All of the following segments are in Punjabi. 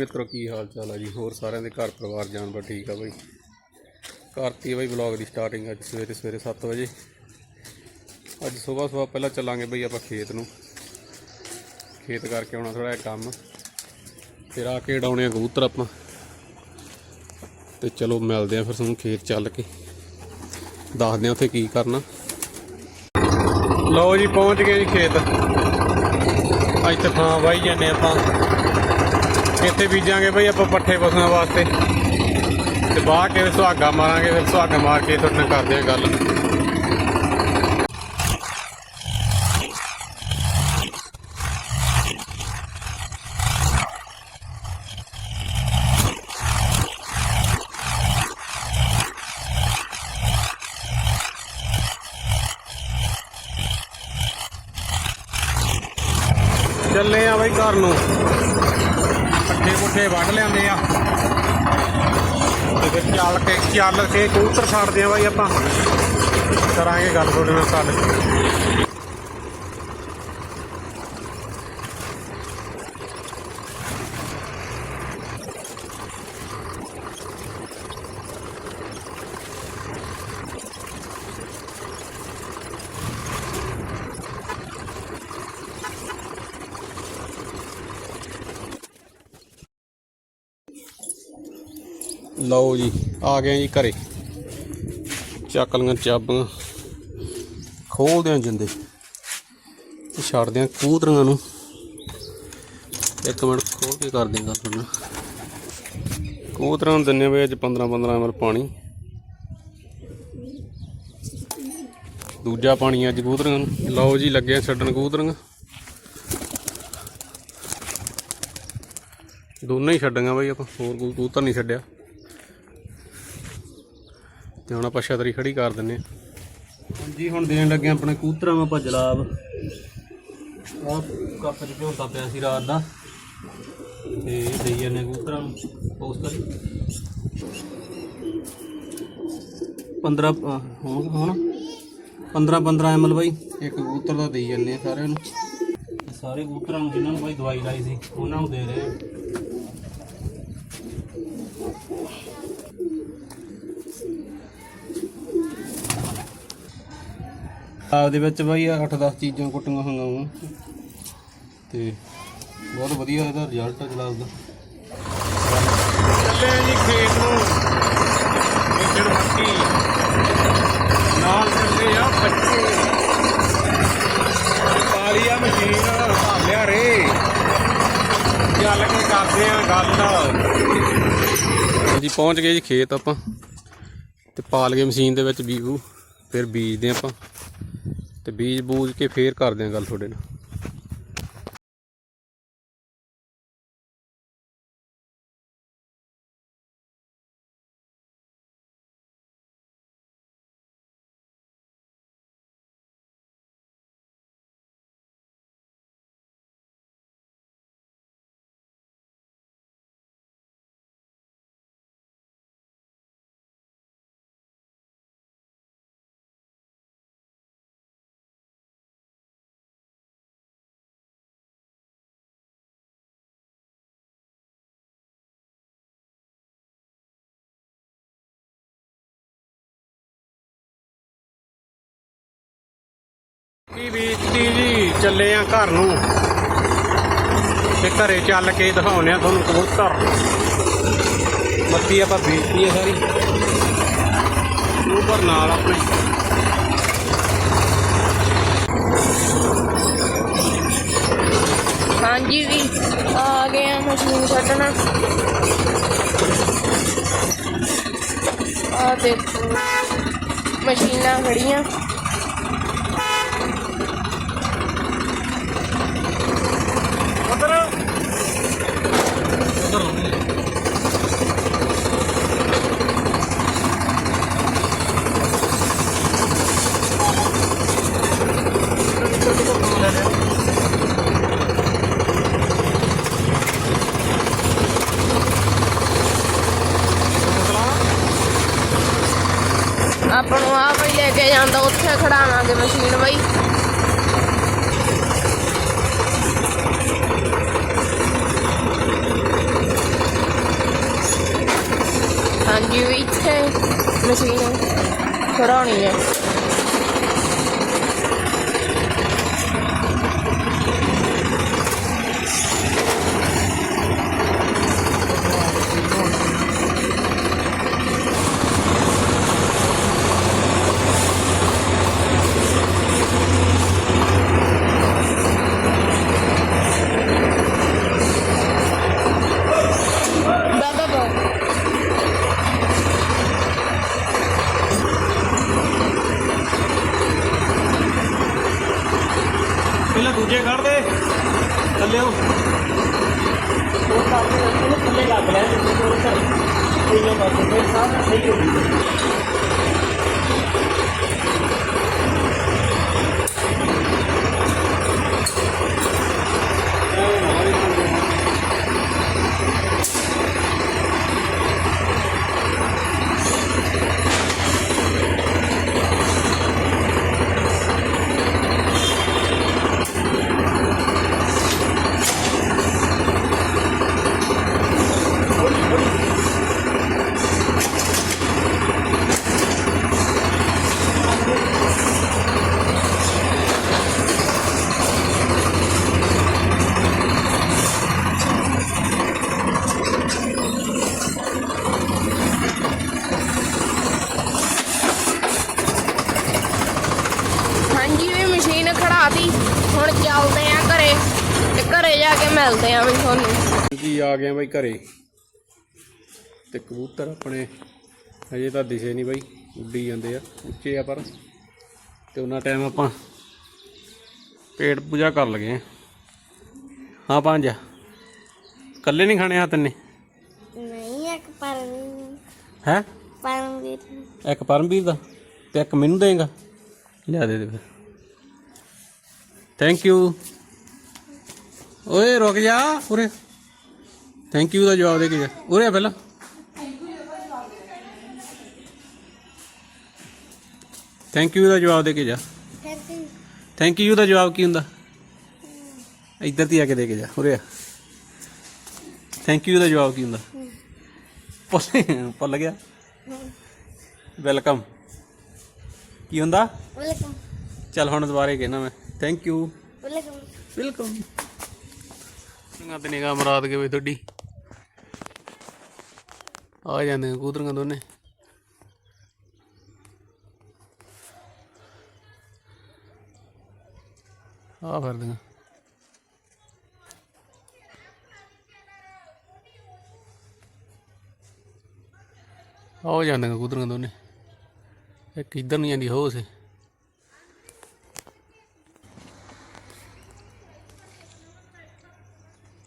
ਮਿੱਤਰੋ, ਕੀ ਹਾਲ ਚਾਲ ਆ ਜੀ? ਹੋਰ ਸਾਰਿਆਂ ਦੇ ਘਰ ਪਰਿਵਾਰ, ਜਾਨਵਰ ਠੀਕ ਆ ਬਾਈ? ਕਰਤੀ ਆ ਬਾਈ ਵਲੌਗ ਦੀ ਸਟਾਰਟਿੰਗ ਅੱਜ ਸਵੇਰੇ ਸਵੇਰੇ 7 ਵਜੇ। ਅੱਜ ਸਵੇਰ ਸਵੇਰ ਪਹਿਲਾਂ ਚੱਲਾਂਗੇ ਬਈ ਆਪਾਂ ਖੇਤ ਨੂੰ। ਖੇਤ ਕਰਕੇ ਆਉਣਾ ਥੋੜਾ ਜਿਹਾ ਕੰਮ। ਫਿਰ ਆ ਕੇ ਡਾਉਣੇ ਆ ਕਬੂਤਰ ਆਪਾਂ। ਤੇ ਚਲੋ ਮਿਲਦੇ ਆ ਫਿਰ ਤੁਹਾਨੂੰ ਖੇਤ ਚੱਲ ਕੇ। ਦੱਸਦੇ ਆ ਉੱਥੇ ਕੀ ਕਰਨਾ। ਲਓ ਜੀ, ਪਹੁੰਚ ਗਏ ਜੀ ਖੇਤ। ਅੱਜ ਤੇ ਥਾਂ ਵਾਈ ਜਾਂਦੇ ਆਪਾਂ। ਇੱਥੇ ਬੀਜਾਂਗੇ ਬਈ ਆਪਾਂ ਪੱਠੇ ਪਸ਼ੂਆਂ ਵਾਸਤੇ। ਤੇ ਬਾਹਰ ਕੇ ਸੁਹਾਗਾ ਮਾਰਾਂਗੇ, ਫਿਰ ਸੁਹਾਗਾ ਮਾਰ ਕੇ ਤੁਹਾਡੇ ਨਾਲ ਕਰਦੇ ਆ ਗੱਲ ਚੱਲੇ ਆ ਬਈ ਘਰ ਨੂੰ ਪੱਠੇ ਪੁੱਠੇ ਵੱਢ ਲਿਆਂਦੇ ਆ ਤੇ ਫਿਰ ਚੱਲ ਕੇ ਚੱਲ ਕੇ ਕਬੂਤਰ ਛੱਡਦੇ ਆ ਬਾਈ ਆਪਾਂ। ਕਰਾਂਗੇ ਗੱਲ ਤੁਹਾਡੇ ਨਾਲ ਕੱਲ ਲਓ ਜੀ, ਆ ਗਏ ਜੀ ਘਰੇ। ਚੱਕ ਲੀਆਂ ਚਾਬੀਆਂ। ਖੋਲਦੇ ਆ ਜਿੰਦੇ। ਤੇ ਛੱਡਦੇ ਆ ਕਬੂਤਰਾਂ ਨੂੰ। ਇੱਕ ਮਿੰਟ ਖੋਲ ਕੇ ਕਰ ਦੇਗਾ ਤੁਹਾਨੂੰ। ਕਬੂਤਰਾਂ ਨੂੰ ਦਿੰਨੇ ਵੇ ਅੱਜ 15 15 ml ਪਾਣੀ। ਦੂਜਾ ਪਾਣੀ ਅੱਜ ਕੂਤਰੀਆਂ ਨੂੰ। ਲਓ ਜੀ, ਲੱਗਿਆ ਛੱਡਣ ਕਬੂਤਰਾਂ ਦੋਨੇ ਹੀ ਛੱਡੀਆਂ ਬਾਈ ਆਪਾਂ। ਹੋਰ ਕੋਈ ਕੂਤਰ ਨਹੀਂ ਛੱਡਿਆ। ਤੇ ਹੁਣ ਆਪਾਂ ਛਤਰੀ ਖੜੀ ਕਰ ਦਿੰਨੇ ਹਾਂਜੀ ਹੁਣ ਦੇਣ ਲੱਗੇ ਆਂ ਆਪਣੇ ਕੂਤਰਾਂ ਨੂੰ ਆਪਾਂ ਜਲਾਬ ਆਹ ਕੱਪ ਚ ਝੋਂਦਾ ਪਿਆ ਸੀ ਰਾਤ ਦਾ। ਤੇ ਦੇਈ ਜਾਂਦੇ ਕੂਤਰਾਂ ਨੂੰ। ਪੋਸਟ ਕਰੀ। 15 ਅਹ, ਹੁਣ ਹੁਣ। 15 15 ਐਮਐਲ ਬਾਈ। ਇੱਕ ਕਬੂਤਰ ਦਾ ਦੇਈ ਜਾਂਦੇ ਆ ਸਾਰਿਆਂ ਨੂੰ। ਸਾਰੇ ਕਬੂਤਰਾਂ ਨੂੰ ਜਿਨ੍ਹਾਂ ਨੂੰ ਬਾਈ ਦਵਾਈ ਲਾਈ ਸੀ ਉਹਨਾਂ ਨੂੰ ਦੇ ਰਹੇ ਆਪਦੇ ਵਿੱਚ ਬਾਈ 8-10 ਚੀਜ਼ਾਂ ਕੁੱਟੀਆਂ ਹੋਈਆਂ ਵਾ। ਤੇ ਬਹੁਤ ਵਧੀਆ ਇਹਦਾ ਰਿਜ਼ਲਟ ਆ ਜਲਾਬ ਦਾ। ਚੱਲੇ ਜੀ ਖੇਤ ਨੂੰ। ਇੱਧਰ ਮੱਕੀ ਨਾਲ ਚੱਲੇ ਆ ਬੱਚੇ। ਕਾਲੀਆ ਮਸ਼ੀਨ ਭਾਲਿਆ ਰੇ ਚੱਲ ਕੇ ਕਰਦੇ ਆ ਗੱਲ। ਜੀ ਪਹੁੰਚ ਗਏ ਜੀ ਖੇਤ ਆਪਾਂ। ਤੇ ਪਾਲ ਗਏ ਮਸ਼ੀਨ ਦੇ ਵਿੱਚ ਬੀਜੂ ਫਿਰ ਬੀਜਦੇ ਆਪਾਂ। ਤੇ ਬੀਜ ਬੂਜ ਕੇ ਫੇਰ ਕਰਦੇ ਆ ਗੱਲ ਤੁਹਾਡੇ ਨਾਲ। ਕੀ ਬੀਜਤੀ ਜੀ, ਚੱਲੇ ਆ ਘਰ ਨੂੰ। ਤੇ ਘਰੇ ਚੱਲ ਕੇ ਦਿਖਾਉਨੇ ਆ ਤੁਹਾਨੂੰ ਕਬੂਤਰ। ਮੱਕੀ ਆਪਾਂ ਬੀਜਤੀ ਹੈ ਸਾਰੀ। ਕਬੂਤਰ ਨਾਲ ਆਪਣੇ। ਹਾਂਜੀ ਵੀ ਆ ਗਏ ਆ ਮਸ਼ੀਨ ਛੱਡਣਾ। ਆ ਦੇਖੋ, ਮਸ਼ੀਨਾਂ ਖੜੀਆਂ। ਆਂਦਾ ਉੱਥੇ ਖੜਾਵਾਂਗੇ ਮਸ਼ੀਨ ਬਈ ਹਾਂਜੀ ਇੱਥੇ ਮਸ਼ੀਨ ਖੜਾਉਣੀ ਹੈ ਆ ਗਏ ਆ ਬਾਈ ਘਰੇ। ਤੇ ਕਬੂਤਰ ਆਪਣੇ ਹਜੇ ਤਾਂ ਦਿਸੇ ਨਹੀਂ ਬਾਈ ਉੱਡੀ ਜਾਂਦੇ ਆ ਉੱਚੇ ਆ ਪਰ। ਤੇ ਉਹਨਾਂ ਟਾਈਮ ਆਪਾਂ ਪੇਟ ਪੂਜਾ ਕਰ ਲਗੇ ਆ। ਹਾਂ ਪੰਜ ਕੱਲੇ ਨਹੀਂ ਖਾਣੇ ਆ ਤੰਨੇ ਨਹੀਂ ਇੱਕ ਪਰਮ ਹੈ? ਪਰਮਵੀਰ। ਇੱਕ ਪਰਮਵੀਰ ਦਾ ਤੇ ਇੱਕ ਮੈਨੂੰ ਦੇਗਾ? ਲਿਆ ਦੇ ਦੇ ਫਿਰ। ਥੈਂਕ ਯੂ ਓਏ ਰੁਕ ਜਾ ਉਰੇ। ਥੈਂਕ ਯੂ ਦਾ ਜਵਾਬ ਦੇ ਕੇ ਜਾ। ਉਰੇ ਆ ਪਹਿਲਾਂ। ਥੈਂਕ ਯੂ ਦਾ ਜਵਾਬ ਦੇ ਕੇ ਜਾ। ਥੈਂਕ ਯੂ ਦਾ ਜਵਾਬ ਕੀ ਹੁੰਦਾ? ਇੱਧਰ ਦੀ ਆ ਕੇ ਦੇ ਕੇ ਜਾ। ਉਰੇ ਆ। ਥੈਂਕ ਯੂ ਦਾ ਜਵਾਬ ਕੀ ਹੁੰਦਾ? ਭੁੱਲ ਗਿਆ। ਵੈਲਕਮ ਕੀ ਹੁੰਦਾ? ਵੈਲਕਮ ਚੱਲ ਹੁਣ ਦੁਬਾਰੇ ਕਹਿਣਾ ਮੈਂ। ਥੈਂਕ ਯੂ ਵੈਲਕਮ ਵੈਲਕਮ ਨਿਗਾਹ ਤੇ ਨਿਗਾਹ ਮਰਾਦ ਕੇ ਵੀ ਤੁਹਾਡੀ। ਆ ਜਾਂਦੇ ਨੇ ਕੂਤਰੀਆਂ ਦੋਨੇ ਆ ਫਿਰਦੀਆਂ ਆ ਜਾਂਦੀਆਂ ਕੂਤਰੀਆਂ ਦੋਨੇ ਇੱਕ ਇੱਧਰ ਨੂੰ ਜਾਂਦੀ ਹੋ ਸੇ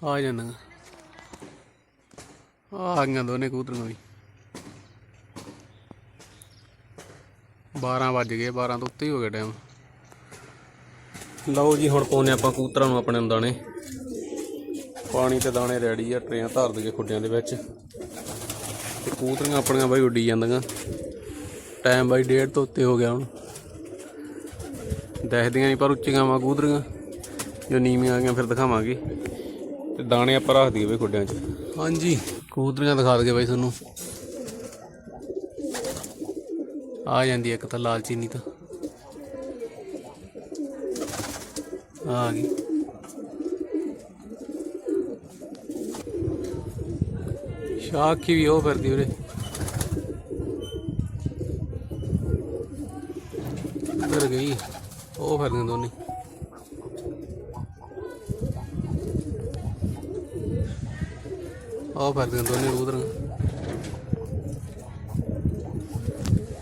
ਆ ਜਾਂਦਾ ਆ ਗਈਆਂ ਦੋਨੇ ਕਬੂਤਰੀਆਂ ਵੀ। 12 ਵੱਜ ਗਏ 12 ਤੋਂ ਉੱਤੇ ਹੀ ਹੋ ਗਿਆ ਟਾਈਮ ਲਓ ਜੀ, ਹੁਣ ਪਾਉਨੇ ਆਪਾਂ ਕੂਤਰਾਂ ਨੂੰ ਆਪਣੇ ਦਾਣੇ ਪਾਣੀ ਤੇ ਦਾਣੇ ਰੈਡੀ ਆ, ਟਰੇਆਂ ਧਰ ਦਈਏ ਖੁੱਡਿਆਂ ਦੇ ਵਿੱਚ। ਤੇ ਕਬੂਤਰੀਆਂ ਆਪਣੀਆਂ ਬਾਈ ਉੱਡੀ ਜਾਂਦੀਆਂ। ਟਾਈਮ ਬਾਈ ਡੇਢ ਤੋਂ ਉੱਤੇ ਹੋ ਗਿਆ ਹੁਣ। ਦੇਖਦੀਆਂ ਨਹੀਂ ਪਰ ਉੱਚੀਆਂ ਵਾ ਕੂਤਰੀਆਂ ਜੋ ਨੀਵੀਆਂ ਆ ਗਈਆਂ, ਫਿਰ ਦਿਖਾਵਾਂਗੇ। ਤੇ ਦਾਣੇ ਆਪਾਂ ਰੱਖ ਦਈਏ ਬਈ ਖੁੱਡਿਆਂ 'ਚ। ਹਾਂਜੀ। ਕਬੂਤਰੀਆਂ ਦਿਖਾ ਦਈਏ ਬਾਈ ਤੁਹਾਨੂੰ। ਆ ਜਾਂਦੀ ਇੱਕ ਤਾਂ ਲਾਲ ਚੀਨੀ ਤਾਂ। ਆ ਗਈ। ਸ਼ਾਖੀ ਵੀ ਉਹ ਫਿਰਦੀ ਉਰੇ। ਉੱਧਰ ਗਈ। ਉਹ ਫਿਰਦੀਆਂ ਦੋਨੇ। ਆਹ ਫਿਰਦੀਆਂ ਦੋਨੇ ਕਬੂਤਰਾਂ।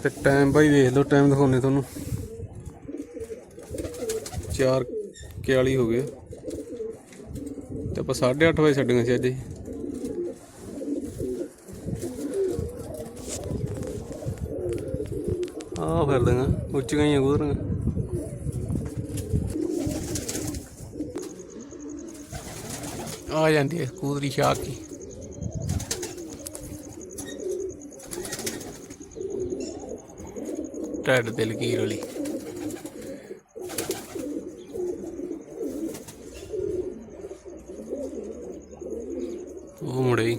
ਤੇ ਟਾਈਮ ਭਾਈ ਵੇਖ ਲਓ ਟਾਈਮ ਦਿਖਾਉਨੇ ਤੁਹਾਨੂੰ। 4 41 ਹੋ ਗਏ। ਤੇ ਆਪਾਂ 8:30 ਵਜੇ ਛੱਡੀਆਂ ਸੀ ਅੱਜ। ਇਹ। ਆਹ ਫਿਰਦੀਆਂ ਉੱਚੀਆਂ ਹੀ ਆ ਕਬੂਤਰਾਂ। ਆ ਜਾਂਦੀ ਹੈ ਕਬੂਤਰੀ ਸ਼ਾਖ ਕੀ ਢੱਡ ਤੇ ਲਕੀਰ ਵਾਲੀ। ਉਹ ਮੁੜੇ ਈ।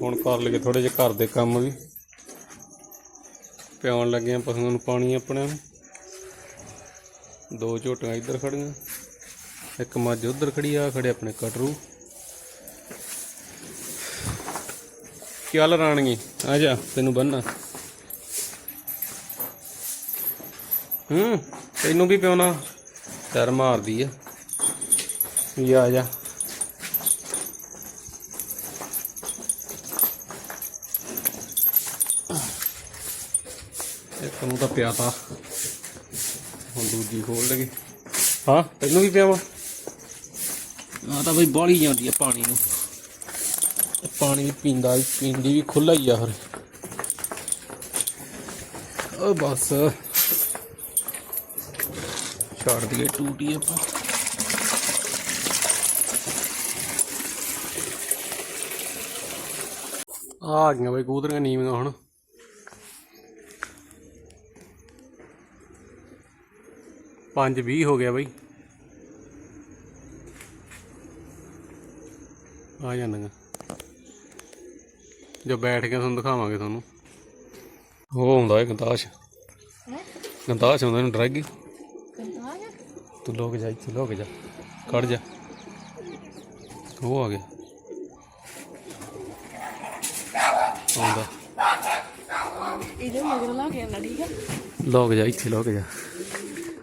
ਹੁਣ ਕਰ ਲਈਏ ਥੋੜੇ ਜਿਹੇ ਘਰ ਦੇ ਕੰਮ ਵੀ। ਪਿਆਉਣ ਲੱਗੇ ਆ ਪਸ਼ੂਆਂ ਨੂੰ ਪਾਣੀ ਆਪਣੇ ਦੋ ਝੋਟੀਆਂ ਇੱਧਰ ਖੜੀਆਂ, ਇੱਕ ਮੱਝ ਉੱਧਰ ਖੜੀ ਆ ਖੜੇ ਆਪਣੇ ਕਟਰੂ। ਚੱਲ ਰਾਣਗੀ ਆ ਜਾ, ਤੈਨੂੰ ਬੰਨਾ ਹੂੰ, ਤੈਨੂੰ ਵੀ ਪਿਉਣਾ। ਸਿਰ ਮਾਰਦੀ ਆ। ਵੀ ਆ ਜਾ। ਇੱਕ ਨੂੰ ਤਾਂ। ਪਿਆਤਾ ਹੁਣ ਦੂਜੀ ਖੋਲ ਲਗੇ ਹਾਂ? ਤੈਨੂੰ ਵੀ? ਪਿਆਵਾ ਆ ਤਾਂ ਬਈ ਬਾਲੀ ਜਾਂਦੀ ਆ ਪਾਣੀ ਨੂੰ। ਤੇ ਪਾਣੀ ਵੀ ਪੀਂਦਾ ਹੀ ਪੀਂਦੀ ਵੀ ਖੁੱਲਾ ਹੀ ਆ ਹਰ ਓ ਬਸ। ਛੱਡ ਦਈਏ। ਟੂਟੀ ਆਪਾਂ। ਆ ਗਈਆਂ ਬਈ ਕੂਤਰੀਆਂ ਨੀਵੀਆਂ ਹੁਣ। ਪੰਜ 20 ਹੋ ਗਿਆ ਬਈ। ਆ ਜਾਂਦੀਆਂ। ਜੋ ਬੈਠ ਕੇ ਤੁਹਾਨੂੰ ਦਿਖਾਵਾਂਗੇ ਤੁਹਾਨੂੰ। ਉਹ ਆਉਂਦਾ ਹੈ? ਗੰਤਾਸ਼ ਗੰਤਾਸ਼ ਆਉਂਦਾ ਇਹਨੂੰ ਡਰੈਗੀ। ਤੂੰ ਲੋਕ ਜਾ ਇੱਥੇ ਲੋਕ ਜਾ। ਕੱਢ ਜਾ। ਉਹ ਆ ਗਿਆ। ਆਉਂਦਾ। ਇਹਦੇ ਮਗਰ ਲਾ ਕੇ ਆਣਾ ਠੀਕ ਆ? ਲੋਕ ਜਾ ਇੱਥੇ ਲੋਕ ਜਾ।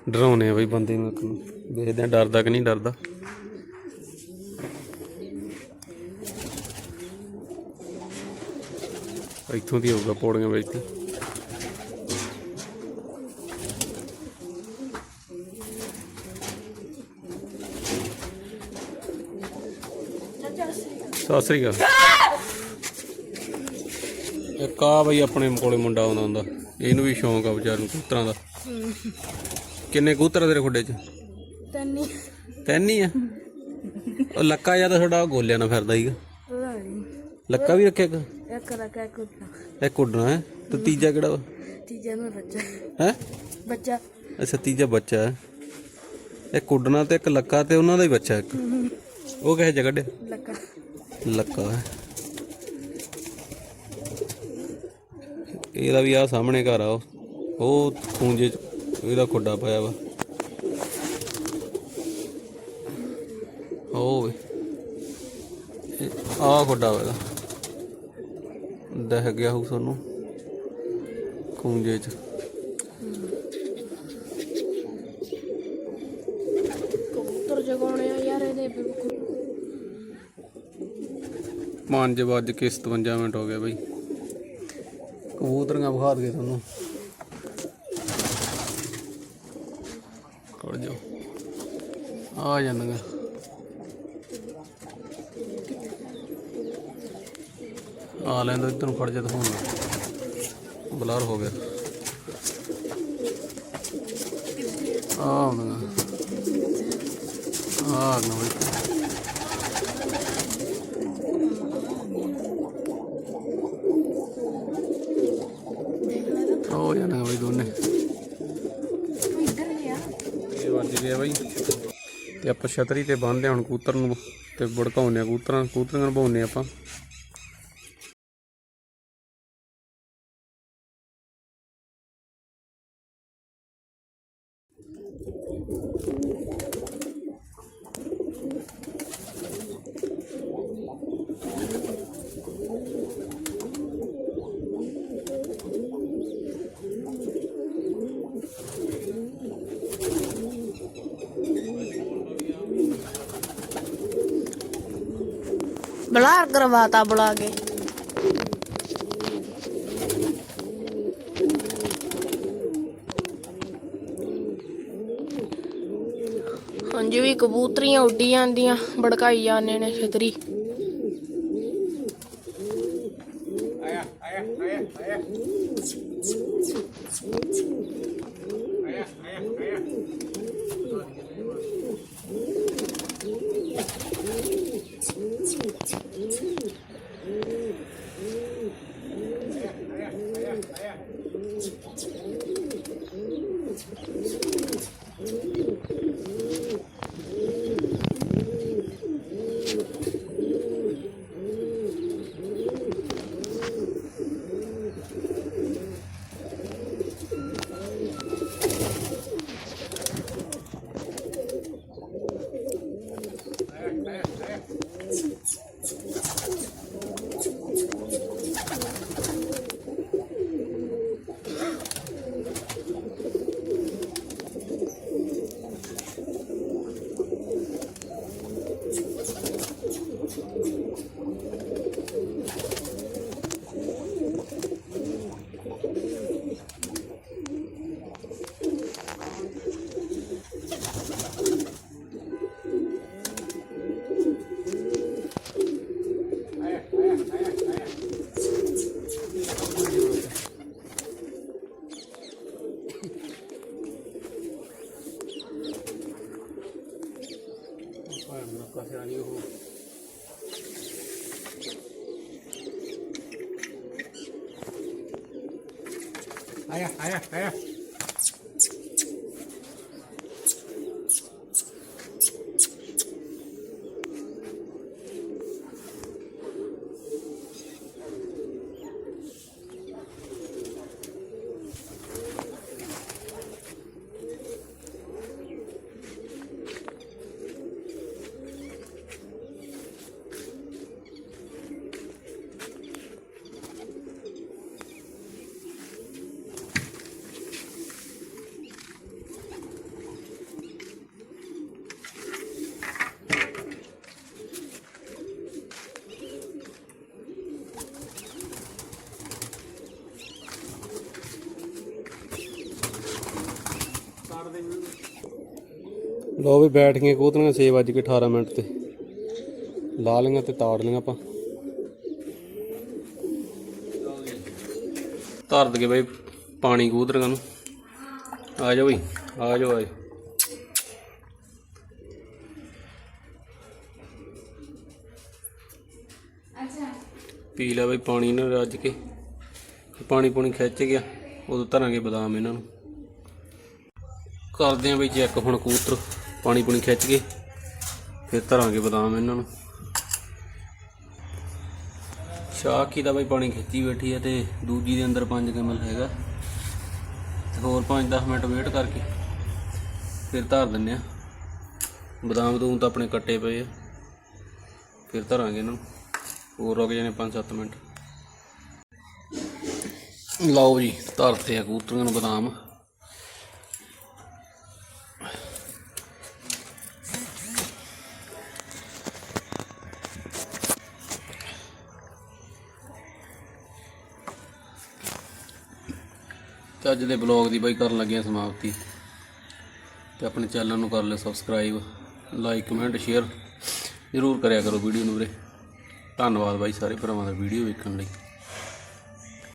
ਡਰਾਉਨੇ ਆ ਬਈ ਬੰਦੇ ਨੂੰ ਇੱਕ ਨੂੰ। ਦੇਖਦੇ ਆ, ਡਰਦਾ ਕਿ ਨਹੀਂ ਡਰਦਾ। ਇੱਥੋਂ ਦੀ ਹੋਊਗਾ ਪੌੜੀਆਂ ਵਿੱਚ ਤੇ ਸਤਿ ਸ੍ਰੀ ਅਕਾਲ। ਇੱਕ ਆ ਬਈ ਆਪਣੇ ਕੋਲੇ ਮੁੰਡਾ ਆਉਂਦਾ ਹੁੰਦਾ। ਇਹਨੂੰ ਵੀ ਸ਼ੌਂਕ ਆ ਵਿਚਾਰ ਨੂੰ ਕਬੂਤਰਾਂ ਦਾ। ਕਿੰਨੇ ਕਬੂਤਰ ਆ ਤੇਰੇ ਖੁੱਡੇ 'ਚ? ਤੈਨੂੰ ਤਿੰਨ ਆ? ਉਹ ਲੱਕਾ ਜਾਂ ਤਾਂ ਤੁਹਾਡਾ ਗੋਲਿਆਂ ਨਾਲ ਫਿਰਦਾ ਹੀਗਾ। ਪਤਾ ਨਹੀਂ। ਲੱਕਾ ਵੀ ਰੱਖਿਆ ਇੱਕ? ਇੱਕ ਰੱਖਿਆ ਕੁੱਤਾ ਇੱਕ ਉੱਡਣਾ ਹੈ? ਤੇ ਤੀਜਾ ਕਿਹੜਾ ਵਾ? ਤੀਜਾ ਨੂੰ ਬੱਚਾ। ਹੈ? ਬੱਚਾ। ਅੱਛਾ ਤੀਜਾ ਬੱਚਾ ਹੈ। ਇੱਕ ਉੱਡਣਾ ਤੇ ਇੱਕ ਲੱਕਾ ਤੇ ਉਹਨਾਂ ਦਾ ਹੀ ਬੱਚਾ ਇੱਕ। ਉਹ ਕਿਹੇ ਜਗ੍ਹਾ ਕੱਢਿਆ? ਲੱਕਾ। ਲੱਕਾ ਹੈ। ਇਹਦਾ ਵੀ ਆ ਸਾਹਮਣੇ ਘਰ ਆ ਉਹ। ਉਹ ਖੂੰਜੇ ਚ ਇਹਦਾ ਖੁੱਡਾ ਪਾਇਆ ਵਾ। ਉਹ ਵੇ। ਆ ਖੁੱਡਾ ਵਾ ਦੇਖ ਗਿਆ ਹੋ ਸਾਨੂੰ ਖੂੰਜੇ ਚ। ਕਬੂਤਰ ਜਗਾਉਣੇ ਆ ਯਾਰ ਇਹਦੇ ਬਿਲਕੁਲ 5 ਵੱਜ ਕੇ 57 ਮਿੰਟ ਹੋ ਗਏ ਬਈ। ਕਬੂਤਰੀਆਂ ਵਿਖਾ ਦਈਏ ਤੁਹਾਨੂੰ। ਖੜ ਜਾਓ। ਆ ਜਾਂਦੀਆਂ। ਆ ਲੈਂਦਾ ਇੱਧਰ ਨੂੰ ਖੜ ਜਾ ਦਿਖਾਉਣਾ ਬਲਰ ਹੋ ਗਿਆ। ਆ ਆਉਂਦੀਆਂ। ਆ ਆ ਬਈ ਹੋ ਜਾਣਾ ਬਈ ਦੋਨੇ ਇਹ ਵੱਜ ਗਿਆ ਬਈ। ਤੇ ਆਪਾਂ ਛਤਰੀ ਤੇ ਬੰਨਦੇ ਹਾਂ ਹੁਣ ਕੂਤਰ ਨੂੰ ਤੇ ਬੜਕਾਉਂਦੇ ਆ ਕੂਤਰਾਂ ਕੂਤਰੀਆਂ ਨੂੰ ਭਾਉਂਦੇ ਆਪਾਂ। ਬਲਾਰ ਕਰਵਾਤਾ ਬੁਲਾ ਕੇ। ਹਾਂਜੀ ਵੀ ਕਬੂਤਰੀਆਂ ਉੱਡੀ ਜਾਂਦੀਆਂ ਭੜਕਾਈ ਜਾਂਦੇ ਨੇ ਛਤਰੀ 哎呀哎呀哎呀。ਲੋ ਵੀ ਬੈਠ ਗਏ ਕਬੂਤਰੀਆਂ 6 ਵੱਜ ਕੇ 18 ਮਿੰਟ ਤੇ। ਲਾ ਲਈਆਂ ਤੇ ਤਾੜ ਲਈਆਂ ਆਪਾਂ। ਧਰ ਦਗੇ ਬਈ ਪਾਣੀ ਕਬੂਤਰੀਆਂ ਨੂੰ। ਆ ਜਾਓ ਬਈ ਆ ਆ ਜਾਓ ਪੀ ਲਿਆ ਬਈ ਪਾਣੀ ਨਾਲ ਰੱਜ ਕੇ। ਪਾਣੀ ਪੂਣੀ ਖਿੱਚ ਗਿਆ ਉਦੋਂ ਧਰਾਂਗੇ ਬਦਾਮ ਇਹਨਾਂ ਨੂੰ। ਕਰਦੇ ਆਂ ਬਈ ਚੈੱਕ ਹੁਣ ਕਬੂਤਰ ਪਾਣੀ ਪੂਣੀ ਖਿੱਚ ਕੇ ਫਿਰ ਧਰਾਂਗੇ ਬਦਾਮ ਇਹਨਾਂ ਨੂੰ। ਸ਼ਾਕੀ ਦਾ ਬਈ ਪਾਣੀ ਖਿੱਚੀ ਬੈਠੀ ਹੈ ਤੇ ਦੂਜੀ ਦੇ ਅੰਦਰ 5 ਕਮਲ ਹੈਗਾ। ਤੇ ਹੋਰ 5-10 ਮਿੰਟ ਵੇਟ ਕਰਕੇ ਫਿਰ ਧਰ ਦਿੰਨੇ ਆ। ਬਦਾਮ ਦੂੰ ਤਾਂ ਆਪਣੇ ਕੱਟੇ ਪਏ ਆ। ਫਿਰ ਧਰਾਂਗੇ ਇਹਨਾਂ ਨੂੰ। ਹੋਰ ਰੁਕ ਜਾਣੇ 5-7 ਮਿੰਟ। ਲਓ ਜੀ, ਧਰਤੇ ਆ ਕਬੂਤਰਾਂ ਨੂੰ ਬਦਾਮ। ਅੱਜ ਦੇ ਬਲੌਗ ਦੀ ਬਾਈ ਕਰਨ ਲੱਗੇ ਆ ਸਮਾਪਤੀ। ਤੇ ਆਪਣੇ ਚੈਨਲ ਨੂੰ ਕਰ ਲਿਓ ਸਬਸਕ੍ਰਾਈਬ ਲਾਈਕ ਕਮੈਂਟ ਸ਼ੇਅਰ ਜ਼ਰੂਰ ਕਰਿਆ ਕਰੋ ਵੀਡੀਓ ਨੂੰ ਵੀਰੇ। ਧੰਨਵਾਦ ਬਾਈ ਸਾਰੇ ਭਰਾਵਾਂ ਦਾ ਵੀਡੀਓ ਵੇਖਣ ਲਈ।